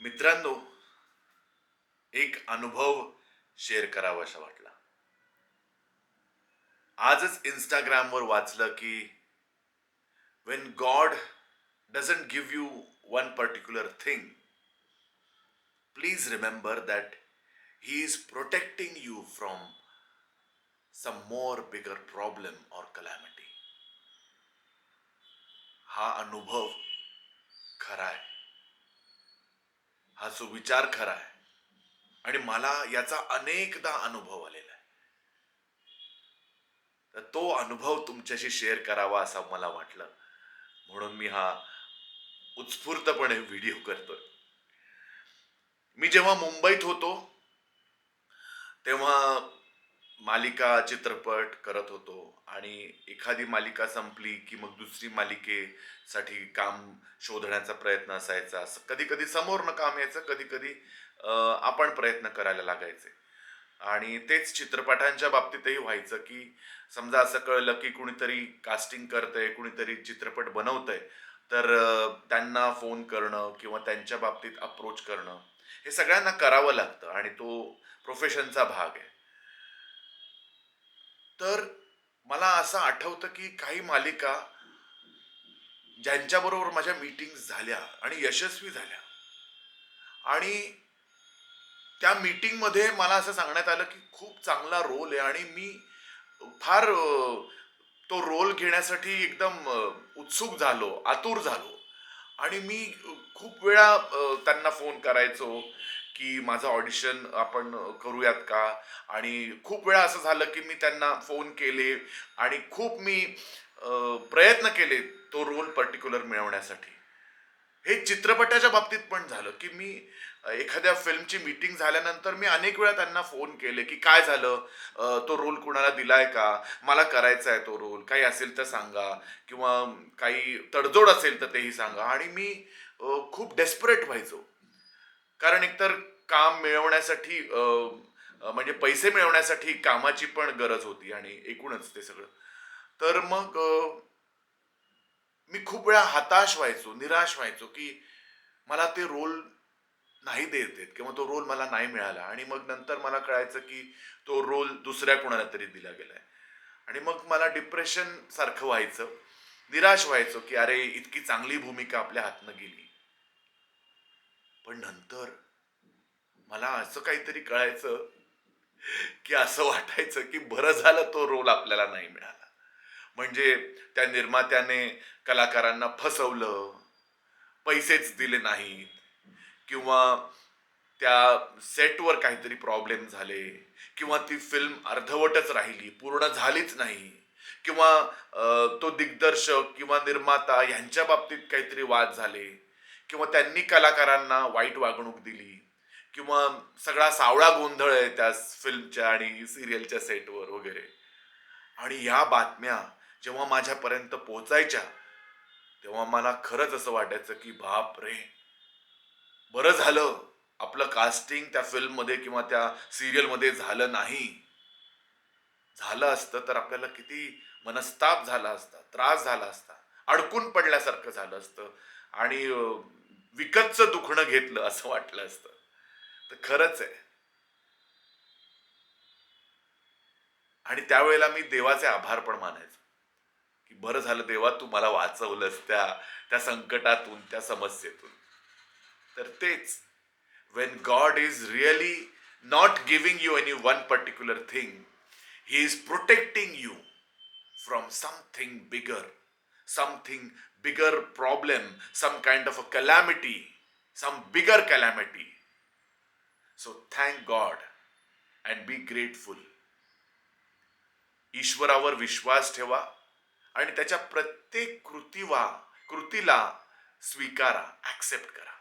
मित्रांनो, एक अनुभव शेअर करावासा वाटला. आजच इंस्टाग्रामवर वाचलं की when God doesn't give you one particular thing please remember that he is protecting you from some more bigger problem or calamity हा अनुभव खरा आहे. हा जो विचार खरा आहे. आणि मला याचा अनेकदा अनुभव आलेला आहे. तर तो अनुभव तुमच्याशी शेअर करावा असं मला वाटलं. म्हणून मी हा उत्स्फूर्तपणे व्हिडिओ करतोय. मी जेव्हा मुंबईत होतो तेव्हा मालिका चित्रपट करत होतो आणि एखादी मालिका संपली की मग दुसरी मालिकेसाठी काम शोधण्याचा प्रयत्न असायचा. कधी कधी समोरनं काम यायचं कधी कधी आपण प्रयत्न करायला लागायचे. आणि तेच चित्रपटांच्या बाबतीतही व्हायचं की समजा असं कळलं की कुणीतरी कास्टिंग करतंय कुणीतरी चित्रपट बनवतंय तर त्यांना फोन करणं किंवा त्यांच्या बाबतीत अप्रोच करणं हे सगळ्यांना करावं लागतं आणि तो प्रोफेशनचा भाग आहे. तर मला असं आठवतं की काही मालिका ज्यांच्याबरोबर माझ्या मीटिंग झाल्या आणि यशस्वी झाल्या. आणि त्या मीटिंगमध्ये मला असं सांगण्यात आलं की खूप चांगला रोल आहे आणि मी फार तो रोल घेण्यासाठी एकदम उत्सुक झालो आतुर झालो. आणि मी खूप वेळा त्यांना फोन करायचो. की माझं ऑडिशन आपण करूयात का? आणि खूप वेळा असं झालं की मी त्यांना फोन केले आणि खूप मी प्रयत्न केले तो रोल पर्टिक्युलर मिळवण्यासाठी. हे चित्रपटाच्या बाबतीत पण झालं की मी एखाद्या फिल्मची मीटिंग झाल्यानंतर मी अनेक वेळा त्यांना फोन केले की काय झालं? तो रोल कुणाला दिलाय का? मला करायचा आहे तो रोल काही असेल तर सांगा. किंवा काही तडजोड असेल तर तेही सांगा. आणि मी खूप डेस्परेट व्हायचो. कारण एकतर काम मिळवण्यासाठी म्हणजे पैसे मिळवण्यासाठी कामाची पण गरज होती आणि एकूणच ते सगळं. तर मग मी खूप वेळा हताश व्हायचो निराश व्हायचो की मला ते रोल नाही देत आहेत किंवा तो रोल मला नाही मिळाला. आणि मग नंतर मला कळायचं की तो रोल दुसऱ्या कोणाला तरी दिला गेलाय. आणि मग मला डिप्रेशन सारखं व्हायचं. निराश व्हायचो की अरे इतकी चांगली भूमिका आपल्या हातनं गेली. पण नंतर मला असं काहीतरी कळायचं की असं वाटायचं की बरं झालं तो रोल आपल्याला नाही मिळाला. म्हणजे त्या निर्मात्याने कलाकारांना फसवलं पैसेच दिले नाहीत किंवा त्या सेटवर काहीतरी प्रॉब्लेम झाले किंवा ती फिल्म अर्धवटच राहिली पूर्ण झालीच नाही किंवा तो दिग्दर्शक किंवा निर्माता यांच्या बाबतीत काहीतरी वाद झाले. किंवा त्यांनी कलाकारांना वाईट वागणूक दिली किंवा सगळा सावळा गोंधळ आहे त्या फिल्मच्या आणि सिरियलच्या सेटवर वगैरे. आणि या बातम्या जेव्हा माझ्यापर्यंत पोहोचायच्या तेव्हा मला खरंच असं वाटायचं की बाप रे! बरं झालं आपलं कास्टिंग त्या फिल्ममध्ये किंवा त्या सिरियलमध्ये झालं नाही. झालं असतं तर आपल्याला किती मनस्ताप झाला असता त्रास झाला असता अडकून पडल्यासारखं झालं असतं. आणि विकतचं दुखणं घेतलं असं वाटलं असतं. तर खरंच आहे. आणि त्यावेळेला मी देवाचे आभार पण मानायचो. की बरं झालं देवा तू मला वाचवलंस त्या त्या संकटातून त्या समस्येतून. तर तेच. When God is really not giving you any one particular thing he is protecting you from something bigger something bigger problem, some kind of a calamity, some bigger calamity. So thank God and be grateful. ईश्वरावर विश्वास ठेवा आणि त्याच्या प्रत्येक कृतीवा कृतीला स्वीकारा accept करा